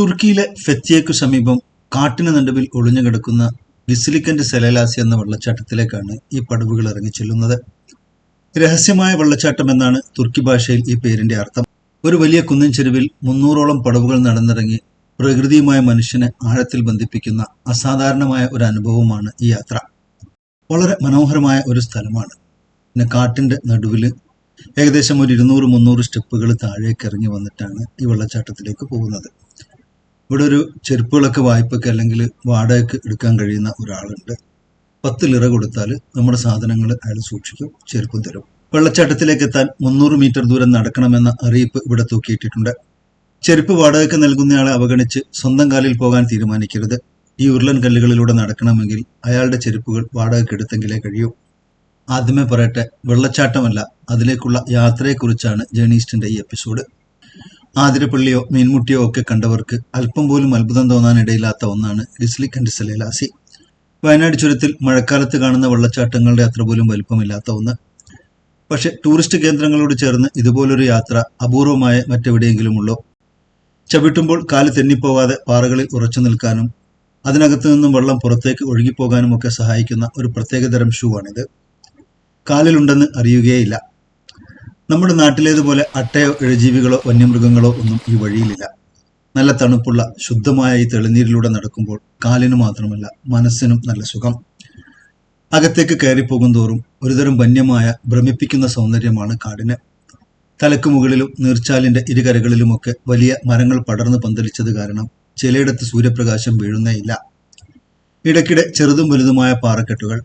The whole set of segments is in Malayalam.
തുർക്കിയിലെ ഫെത്തിയക്കു സമീപം കാട്ടിന് നടുവിൽ ഒളിഞ്ഞുകിടക്കുന്ന വിസിലിക്കന്റെ സെലലാസി എന്ന വെള്ളച്ചാട്ടത്തിലേക്കാണ് ഈ പടവുകൾ ഇറങ്ങിച്ചെല്ലുന്നത് രഹസ്യമായ വെള്ളച്ചാട്ടം എന്നാണ് തുർക്കി ഭാഷയിൽ ഈ പേരിന്റെ അർത്ഥം. ഒരു വലിയ കുന്നിൻ ചെരുവിൽ മുന്നൂറോളം പടവുകൾ നടന്നിറങ്ങി പ്രകൃതിയുമായ മനുഷ്യനെ ആഴത്തിൽ ബന്ധിപ്പിക്കുന്ന അസാധാരണമായ ഒരു അനുഭവമാണ് ഈ യാത്ര. വളരെ മനോഹരമായ ഒരു സ്ഥലമാണ്. പിന്നെ കാട്ടിന്റെ നടുവിൽ ഏകദേശം ഒരു ഇരുന്നൂറ് മുന്നൂറ് സ്റ്റെപ്പുകൾ താഴേക്ക് ഇറങ്ങി വന്നിട്ടാണ് ഈ വെള്ളച്ചാട്ടത്തിലേക്ക് പോകുന്നത്. ഇവിടെ ഒരു ചെരുപ്പുകളൊക്കെ വായ്പയ്ക്ക് അല്ലെങ്കിൽ വാടകയ്ക്ക് എടുക്കാൻ കഴിയുന്ന ഒരാളുണ്ട്. പത്ത് ലിറ കൊടുത്താൽ നമ്മുടെ സാധനങ്ങൾ അയാൾ സൂക്ഷിക്കും ചെരുപ്പും തരും. വെള്ളച്ചാട്ടത്തിലേക്ക് എത്താൻ മുന്നൂറ് മീറ്റർ ദൂരം നടക്കണമെന്ന അറിയിപ്പ് ഇവിടെ തൂക്കിയിട്ടിട്ടുണ്ട്. ചെരുപ്പ് വാടകയ്ക്ക് നൽകുന്നയാളെ അവഗണിച്ച് സ്വന്തം കാലിൽ പോകാൻ തീരുമാനിക്കരുത്. ഈ ഉരുളൻ കല്ലുകളിലൂടെ നടക്കണമെങ്കിൽ അയാളുടെ ചെരുപ്പുകൾ വാടകയ്ക്ക് എടുത്തെങ്കിലേ കഴിയൂ. ആദ്യമേ പറയട്ടെ വെള്ളച്ചാട്ടമല്ല അതിലേക്കുള്ള യാത്രയെക്കുറിച്ചാണ് ജേണീസ്റ്റിന്റെ ഈ എപ്പിസോഡ്. ആതിരപ്പള്ളിയോ മീൻമുട്ടിയോ ഒക്കെ കണ്ടവർക്ക് അല്പം പോലും അത്ഭുതം തോന്നാനിടയില്ലാത്ത ഒന്നാണ് ഗിസ്ലിക് ആൻഡ് സെലേലാസി വയനാട് ചുരത്തിൽ മഴക്കാലത്ത് കാണുന്ന വെള്ളച്ചാട്ടങ്ങളുടെ അത്ര പോലും വലുപ്പമില്ലാത്ത ഒന്ന്. പക്ഷെ ടൂറിസ്റ്റ് കേന്ദ്രങ്ങളോട് ചേർന്ന് ഇതുപോലൊരു യാത്ര അപൂർവമായ മറ്റെവിടെയെങ്കിലും ഉള്ളോ ചവിട്ടുമ്പോൾ കാൽ തെന്നിപ്പോകാതെ പാറകളിൽ ഉറച്ചു നിൽക്കാനും അതിനകത്തു നിന്നും വെള്ളം പുറത്തേക്ക് ഒഴുകിപ്പോകാനും ഒക്കെ സഹായിക്കുന്ന ഒരു പ്രത്യേകതരം ഷൂ ആണിത് കാലിലുണ്ടെന്ന് അറിയുകയില്ല നമ്മുടെ നാട്ടിലേതുപോലെ അട്ടയോ ഇഴജീവികളോ വന്യമൃഗങ്ങളോ ഒന്നും ഈ വഴിയിലില്ല. നല്ല തണുപ്പുള്ള ശുദ്ധമായ ഈ തെളിനീരിലൂടെ നടക്കുമ്പോൾ കാലിന് മാത്രമല്ല മനസ്സിനും നല്ല സുഖം. അകത്തേക്ക് കയറിപ്പോകും തോറും ഒരുതരം വന്യമായ ഭ്രമിപ്പിക്കുന്ന സൗന്ദര്യമാണ് കാടിന്. തലക്ക് മുകളിലും നീർച്ചാലിന്റെ ഇരുകരകളിലുമൊക്കെ വലിയ മരങ്ങൾ പടർന്നു പന്തലിച്ചത് കാരണം ചിലയിടത്ത് സൂര്യപ്രകാശം വീഴുന്നേയില്ല ഇടയ്ക്കിടെ ചെറുതും വലുതുമായ പാറക്കെട്ടുകൾ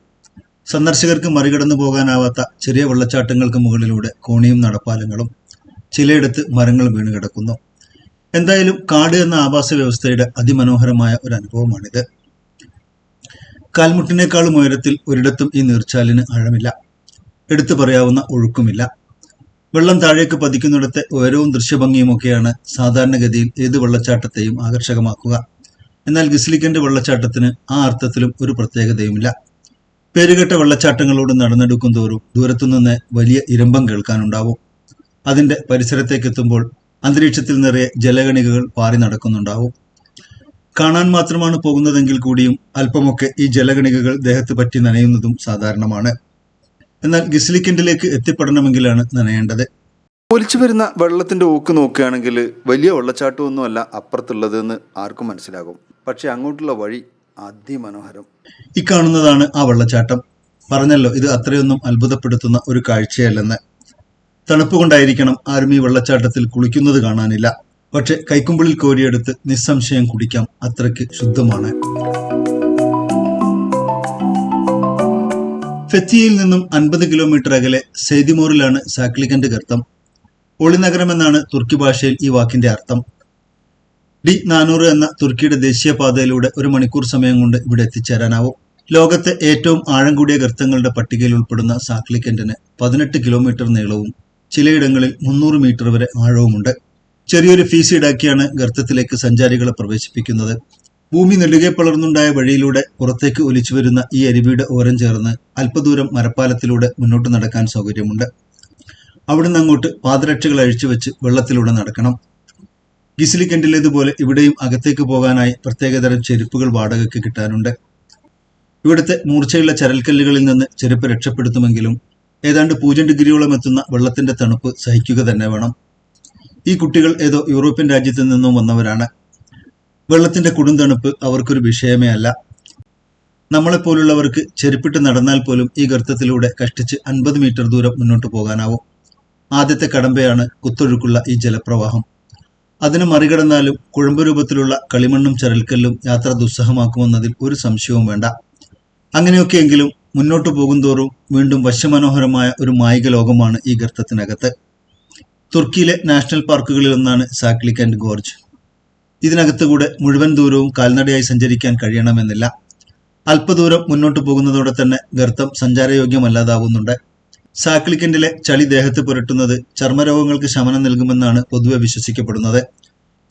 സന്ദർശകർക്ക് മറികടന്നു പോകാനാവാത്ത ചെറിയ വെള്ളച്ചാട്ടങ്ങൾക്ക് മുകളിലൂടെ കോണിയും നടപ്പാലങ്ങളും ചിലയിടത്ത് മരങ്ങൾ വീണ് കിടക്കുന്നു. എന്തായാലും കാട് എന്ന ആവാസ വ്യവസ്ഥയുടെ അതിമനോഹരമായ ഒരു അനുഭവമാണിത്. കാൽമുട്ടിനേക്കാളും ഉയരത്തിൽ ഒരിടത്തും ഈ നീർച്ചാലിന് ആഴമില്ല. എടുത്തു പറയാവുന്ന ഒഴുക്കുമില്ല. വെള്ളം താഴേക്ക് പതിക്കുന്നിടത്തെ ഉയരവും ദൃശ്യഭംഗിയുമൊക്കെയാണ് സാധാരണഗതിയിൽ ഏത് വെള്ളച്ചാട്ടത്തെയും ആകർഷകമാക്കുക. എന്നാൽ ഗിസ്ലിക്കന്റെ വെള്ളച്ചാട്ടത്തിന് ആ അർത്ഥത്തിലും ഒരു പ്രത്യേകതയുമില്ല. പേരുകെട്ട വെള്ളച്ചാട്ടങ്ങളോട് നടന്നെടുക്കും തോറും ദൂരത്തുനിന്ന് വലിയ ഇരമ്പം കേൾക്കാനുണ്ടാവും. അതിന്റെ പരിസരത്തേക്കെത്തുമ്പോൾ അന്തരീക്ഷത്തിൽ നിറയെ ജലഗണികകൾ പാറി നടക്കുന്നുണ്ടാവും. കാണാൻ മാത്രമാണ് പോകുന്നതെങ്കിൽ കൂടിയും അല്പമൊക്കെ ഈ ജലഗണികകൾ ദേഹത്ത് പറ്റി നനയുന്നതും സാധാരണമാണ്. എന്നാൽ ഗിസ്ലിക്കൻഡിലേക്ക് എത്തിപ്പെടണമെങ്കിലാണ് നനയേണ്ടത്. ഒലിച്ചു വരുന്ന വെള്ളത്തിന്റെ ഓക്ക് നോക്കുകയാണെങ്കിൽ വലിയ വെള്ളച്ചാട്ടമൊന്നുമല്ല അപ്പുറത്തുള്ളതെന്ന് ആർക്കും മനസ്സിലാകും. പക്ഷെ അങ്ങോട്ടുള്ള വഴി അതിമനോഹരം. ഈ കാണുന്നതാണ് ആ വെള്ളച്ചാട്ടം. പറഞ്ഞല്ലോ ഇത് അത്രയൊന്നും അത്ഭുതപ്പെടുത്തുന്ന ഒരു കാഴ്ചയല്ലെന്ന്. തണുപ്പ് കൊണ്ടായിരിക്കണം ആരും ഈ വെള്ളച്ചാട്ടത്തിൽ കുളിക്കുന്നത് കാണാനില്ല. പക്ഷെ കൈക്കുമ്പിളിൽ കോരിയെടുത്ത് നിസ്സംശയം കുടിക്കാം. അത്രയ്ക്ക് ശുദ്ധമാണ്. ഫെത്തിയിൽ നിന്നും അൻപത് കിലോമീറ്റർ അകലെ സെയ്തിമോറിലാണ് സാക്ലിക്കന്റെ ഗർത്തം. ഒളിനഗരം എന്നാണ് തുർക്കി ഭാഷയിൽ ഈ വാക്കിന്റെ അർത്ഥം. ഡി നാനൂറ് എന്ന തുർക്കിയുടെ ദേശീയപാതയിലൂടെ ഒരു മണിക്കൂർ സമയം കൊണ്ട് ഇവിടെ എത്തിച്ചേരാനാവും. ലോകത്തെ ഏറ്റവും ആഴം കൂടിയ ഗർത്തങ്ങളുടെ പട്ടികയിൽ ഉൾപ്പെടുന്ന സാക്ലിക്കന്റിന് പതിനെട്ട് കിലോമീറ്റർ നീളവും ചിലയിടങ്ങളിൽ മുന്നൂറ് മീറ്റർ വരെ ആഴവുമുണ്ട്. ചെറിയൊരു ഫീസ് ഈടാക്കിയാണ് ഗർത്തത്തിലേക്ക് സഞ്ചാരികളെ പ്രവേശിപ്പിക്കുന്നത്. ഭൂമി നെടുകെ പളർന്നുണ്ടായ വഴിയിലൂടെ പുറത്തേക്ക് ഒലിച്ചു വരുന്ന ഈ അരുവിയുടെ ഓരം ചേർന്ന് അല്പദൂരം മരപ്പാലത്തിലൂടെ മുന്നോട്ട് നടക്കാൻ സൗകര്യമുണ്ട്. അവിടുന്ന് അങ്ങോട്ട് പാദരക്ഷകൾ അഴിച്ചുവെച്ച് വെള്ളത്തിലൂടെ നടക്കണം. ഗിസിലിക്കൻഡിലേതുപോലെ ഇവിടെയും അകത്തേക്ക് പോകാനായി പ്രത്യേകതരം ചെരുപ്പുകൾ വാടകയ്ക്ക് കിട്ടാനുണ്ട്. ഇവിടുത്തെ മൂർച്ചയുള്ള ചരൽക്കല്ലുകളിൽ നിന്ന് ചെരുപ്പ് രക്ഷപ്പെടുത്തുമെങ്കിലും ഏതാണ്ട് പൂജ്യം ഡിഗ്രിയോളം എത്തുന്ന വെള്ളത്തിന്റെ തണുപ്പ് സഹിക്കുക തന്നെ വേണം. ഈ കുട്ടികൾ ഏതോ യൂറോപ്യൻ രാജ്യത്തു നിന്നും വന്നവരാണ്. വെള്ളത്തിന്റെ കൊടും തണുപ്പ് അവർക്കൊരു വിഷയമേ അല്ല. നമ്മളെപ്പോലുള്ളവർക്ക് ചെരുപ്പിട്ട് നടന്നാൽ പോലും ഈ ഗർത്തത്തിലൂടെ കഷ്ടിച്ച് അൻപത് മീറ്റർ ദൂരം മുന്നോട്ട് പോകാനാവും. ആദ്യത്തെ കടമ്പയാണ് കുത്തൊഴുക്കുള്ള ഈ ജലപ്രവാഹം. അതിനെ മറികടന്നാലും കുഴമ്പ് രൂപത്തിലുള്ള കളിമണ്ണും ചരൽക്കല്ലും യാത്ര ദുസ്സഹമാക്കുമെന്നതിൽ ഒരു സംശയവും വേണ്ട. അങ്ങനെയൊക്കെയെങ്കിലും മുന്നോട്ട് പോകുന്തോറും വീണ്ടും വശ്യമനോഹരമായ ഒരു മായിക ലോകമാണ് ഈ ഗർത്തത്തിനകത്ത്. തുർക്കിയിലെ നാഷണൽ പാർക്കുകളിൽ ഒന്നാണ് സാക്ലിക് ആൻഡ് ഗോർജ്. ഇതിനകത്തുകൂടെ മുഴുവൻ ദൂരവും കാൽനടയായി സഞ്ചരിക്കാൻ കഴിയണമെന്നില്ല. അല്പദൂരം മുന്നോട്ട് പോകുന്നതോടെ തന്നെ ഗർത്തം സഞ്ചാരയോഗ്യമല്ലാതാവുന്നുണ്ട്. സാക്ലിക്കൻഡിലെ ചളി ദേഹത്ത് പുരട്ടുന്നത് ചർമ്മരോഗങ്ങൾക്ക് ശമനം നൽകുമെന്നാണ് പൊതുവെ വിശ്വസിക്കപ്പെടുന്നത്.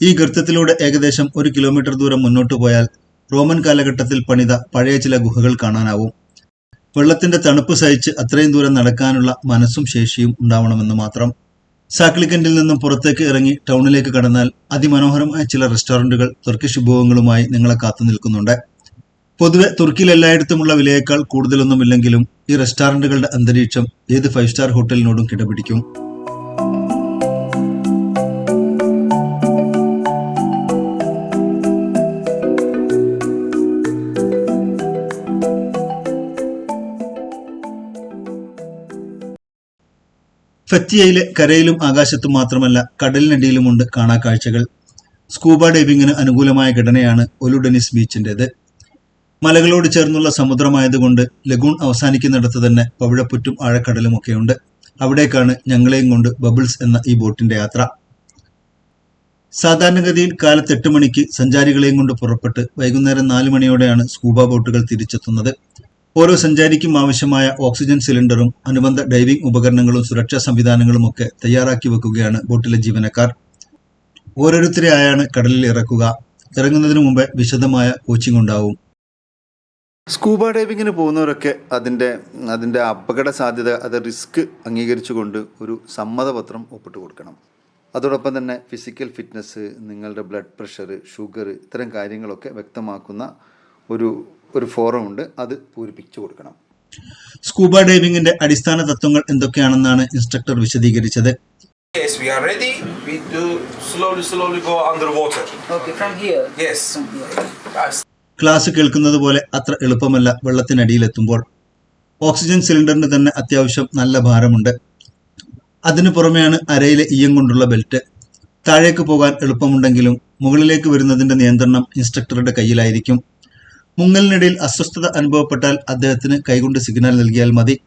ഈ ഗർത്തത്തിലൂടെ ഏകദേശം ഒരു കിലോമീറ്റർ ദൂരം മുന്നോട്ട് പോയാൽ റോമൻ കാലഘട്ടത്തിൽ പണിത പഴയ ചില ഗുഹകൾ കാണാനാവും. വെള്ളത്തിന്റെ തണുപ്പ് സഹിച്ച് അത്രയും ദൂരം നടക്കാനുള്ള മനസ്സും ശേഷിയും ഉണ്ടാവണമെന്ന് മാത്രം. സാക്ലിക്കൻഡിൽ നിന്നും പുറത്തേക്ക് ഇറങ്ങി ടൗണിലേക്ക് കടന്നാൽ അതിമനോഹരമായ ചില റെസ്റ്റോറന്റുകൾ തുർക്കിഷ് വിഭവങ്ങളുമായി നിങ്ങളെ കാത്തു നിൽക്കുന്നുണ്ട്. പൊതുവെ തുർക്കിയിൽ എല്ലായിടത്തുമുള്ള വിലയേക്കാൾ കൂടുതലൊന്നുമില്ലെങ്കിലും ഈ റെസ്റ്റോറന്റുകളുടെ അന്തരീക്ഷം ഏത് ഫൈവ് സ്റ്റാർ ഹോട്ടലിനോടും കിടപിടിക്കും. ഫത്തിയയിലെ കരയിലും ആകാശത്തും മാത്രമല്ല കടലിനടിയിലുമുണ്ട് കാണാ കാഴ്ചകൾ. സ്കൂബ ഡൈവിംഗിന് അനുകൂലമായ ഘടനയാണ് ഒലുഡെനിസ് ബീച്ചിന്റേത്. മലകളോട് ചേർന്നുള്ള സമുദ്രമായതുകൊണ്ട് ലഗൂൺ അവസാനിക്കുന്നിടത്ത് തന്നെ പവിഴപ്പുറ്റും ആഴക്കടലുമൊക്കെയുണ്ട്. അവിടേക്കാണ് ഞങ്ങളെയും കൊണ്ട് ബബിൾസ് എന്ന ഈ ബോട്ടിന്റെ യാത്ര. സാധാരണഗതിയിൽ കാലത്ത് എട്ട് മണിക്ക് സഞ്ചാരികളെയും കൊണ്ട് പുറപ്പെട്ട് വൈകുന്നേരം നാല് മണിയോടെയാണ് സ്കൂബ ബോട്ടുകൾ തിരിച്ചെത്തുന്നത്. ഓരോ സഞ്ചാരിക്കും ആവശ്യമായ ഓക്സിജൻ സിലിണ്ടറും അനുബന്ധ ഡൈവിംഗ് ഉപകരണങ്ങളും സുരക്ഷാ സംവിധാനങ്ങളും ഒക്കെ തയ്യാറാക്കി വെക്കുകയാണ് ബോട്ടിലെ ജീവനക്കാർ. ഓരോരുത്തരെ ആയാണ് കടലിൽ ഇറക്കുക. ഇറങ്ങുന്നതിന് മുമ്പ് വിശദമായ കോച്ചിംഗ് ഉണ്ടാവും. സ്കൂബ ഡൈവിങ്ങിന് പോകുന്നവരൊക്കെ അതിന്റെ അതിന്റെ അപകട സാധ്യത അത് റിസ്ക് അംഗീകരിച്ചുകൊണ്ട് ഒരു സമ്മതപത്രം ഒപ്പിട്ട് കൊടുക്കണം അതോടൊപ്പം തന്നെ ഫിസിക്കൽ ഫിറ്റ്നസ് നിങ്ങളുടെ ബ്ലഡ് പ്രഷർ ഷുഗർ ഇത്തരം കാര്യങ്ങളൊക്കെ വ്യക്തമാക്കുന്ന ഒരു ഒരു ഫോറം ഉണ്ട് അത് പൂരിപ്പിച്ചു കൊടുക്കണം സ്കൂബ ഡൈവിങ്ങിന്റെ അടിസ്ഥാന തത്വങ്ങൾ എന്തൊക്കെയാണെന്നാണ് ഇൻസ്ട്രക്ടർ വിശദീകരിച്ചത് Yes, we are ready. We do slowly, slowly go underwater. Okay, from here. Yes. From here. Class കേൾക്കുന്നത് പോലെ അത്ര എളുപ്പമല്ല വെള്ളത്തിനടിയിലെത്തുമ്പോൾ. ഓക്സിജൻ സിലിണ്ടറിന് തന്നെ അത്യാവശ്യം നല്ല ഭാരമുണ്ട്. അതിനു പുറമെയാണ് അരയിലെ ഈയം കൊണ്ടുള്ള ബെൽറ്റ്. താഴേക്ക് പോകാൻ എളുപ്പമുണ്ടെങ്കിലും മുകളിലേക്ക് വരുന്നതിന്റെ നിയന്ത്രണം ഇൻസ്ട്രക്ടറുടെ കയ്യിലായിരിക്കും. മുങ്ങലിനിടയിൽ അസ്വസ്ഥത അനുഭവപ്പെട്ടാൽ അദ്ദേഹത്തിന് കൈകൊണ്ട് സിഗ്നൽ നൽകിയാൽ മതി.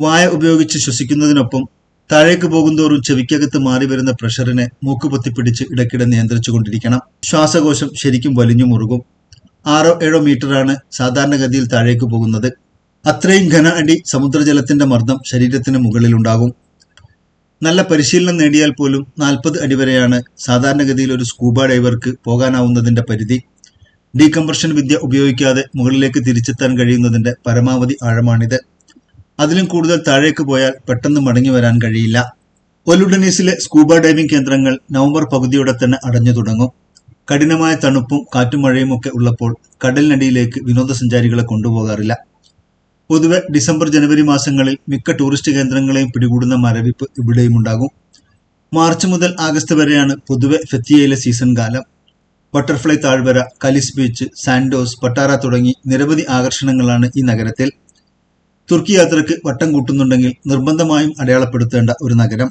വായ ഉപയോഗിച്ച് ശ്വസിക്കുന്നതിനൊപ്പം താഴേക്ക് പോകുന്തോറും ചെവിക്കകത്ത് മാറി വരുന്ന പ്രഷറിനെ മൂക്കുപൊത്തി പിടിച്ച് ഇടയ്ക്കിടെ നിയന്ത്രിച്ചുകൊണ്ടിരിക്കണം. ശ്വാസകോശം ശരിക്കും വലിഞ്ഞു മുറുകും ആറോ ഏഴോ മീറ്ററാണ് സാധാരണഗതിയിൽ താഴേക്ക് പോകുന്നത്. അത്രയും ഘന അടി സമുദ്രജലത്തിന്റെ മർദ്ദം ശരീരത്തിന് മുകളിലുണ്ടാകും നല്ല പരിശീലനം നേടിയാൽ പോലും നാൽപ്പത് അടി വരെയാണ് സാധാരണഗതിയിൽ ഒരു സ്കൂബ ഡൈവർക്ക് പോകാനാവുന്നതിന്റെ പരിധി. ഡീകംപ്രഷൻ വിദ്യ ഉപയോഗിക്കാതെ മുകളിലേക്ക് തിരിച്ചെത്താൻ കഴിയുന്നതിന്റെ പരമാവധി ആഴമാണിത്. അതിലും കൂടുതൽ താഴേക്ക് പോയാൽ പെട്ടെന്ന് മടങ്ങി വരാൻ കഴിയില്ല. ഒലുഡനീസിലെ സ്കൂബ ഡൈവിംഗ് കേന്ദ്രങ്ങൾ നവംബർ പകുതിയോടെ തന്നെ അടഞ്ഞു തുടങ്ങും. കഠിനമായ തണുപ്പും കാറ്റും മഴയും ഒക്കെ ഉള്ളപ്പോൾ കടലിനടിയിലേക്ക് വിനോദസഞ്ചാരികളെ കൊണ്ടുപോകാറില്ല. പൊതുവെ ഡിസംബർ ജനുവരി മാസങ്ങളിൽ മിക്ക ടൂറിസ്റ്റ് കേന്ദ്രങ്ങളെയും പിടികൂടുന്ന മരവിപ്പ് ഇവിടെയും ഉണ്ടാകും. മാർച്ച് മുതൽ ആഗസ്റ്റ് വരെയാണ് പൊതുവെ ഫെത്തിയയിലെ സീസൺ കാലം. ബട്ടർഫ്ലൈ താഴ്വര കലിസ് ബീച്ച് സാൻഡോസ് പട്ടാറ തുടങ്ങി നിരവധി ആകർഷണങ്ങളാണ് ഈ നഗരത്തിൽ. തുർക്കി യാത്രയ്ക്ക് വട്ടം കൂട്ടുന്നുണ്ടെങ്കിൽ നിർബന്ധമായും അടയാളപ്പെടുത്തേണ്ട ഒരു നഗരം.